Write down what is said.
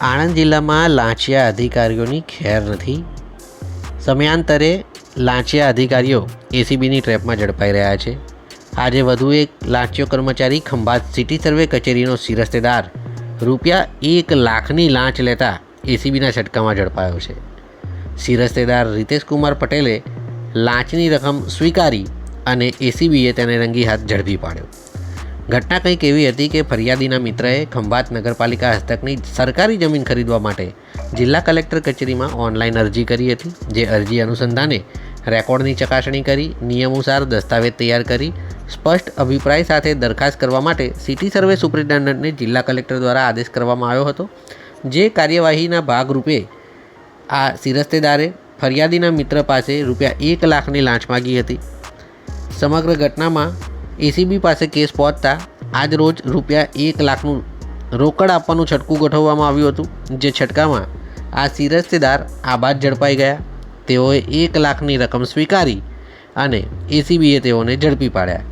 આણંદ જિલ્લામાં લાંચિયા અધિકારીઓની ખેર નથી. સમયાંતરે લાંચિયા અધિકારીઓ એસીબીની ટ્રેપમાં ઝડપાઈ રહ્યા છે. આજે વધુ એક લાંચિયો કર્મચારી ખંભાત સિટી સર્વે કચેરીનો શિરસ્તેદાર રૂપિયા એક લાખની લાંચ લેતા એસીબીના છટકામાં ઝડપાયો છે. શિરસ્તેદાર રીતેશ કુમાર પટેલે લાંચની રકમ સ્વીકારી અને એસીબીએ તેને રંગી હાથ ઝડપી પાડ્યો. ઘટના કંઈક એવી હતી કે ફરિયાદીના મિત્રએ ખંભાત નગરપાલિકા હસ્તકની સરકારી જમીન ખરીદવા માટે જિલ્લા કલેક્ટર કચેરીમાં ઓનલાઈન અરજી કરી હતી, જે અરજી અનુસંધાને રેકોર્ડની ચકાસણી કરી નિયમોસાર દસ્તાવેજ તૈયાર કરી, સ્પષ્ટ અભિપ્રાય સાથે દરખાસ્ત કરવા માટે સિટી સર્વે સુપ્રિન્ટેન્ડન્ટને જિલ્લા કલેક્ટર દ્વારા આદેશ કરવામાં આવ્યો હતો, જે કાર્યવાહીના ભાગરૂપે આ શિરસ્તેદારે ફરિયાદીના મિત્ર પાસે રૂપિયા એક લાખની લાંચ માગી હતી. સમગ્ર ઘટનામાં એસીબી પાસે કેસ પહોંચતા આજ રોજ રૂપિયા એક લાખનું રોકડ આપવાનું છટકું ગોઠવવામાં આવ્યું હતું, જે છટકામાં આ શિરસ્તેદાર આબાદ ઝડપાઈ ગયા. તેઓએ એક લાખની રકમ સ્વીકારી અને એસીબીએ તેઓને ઝડપી પાડ્યા.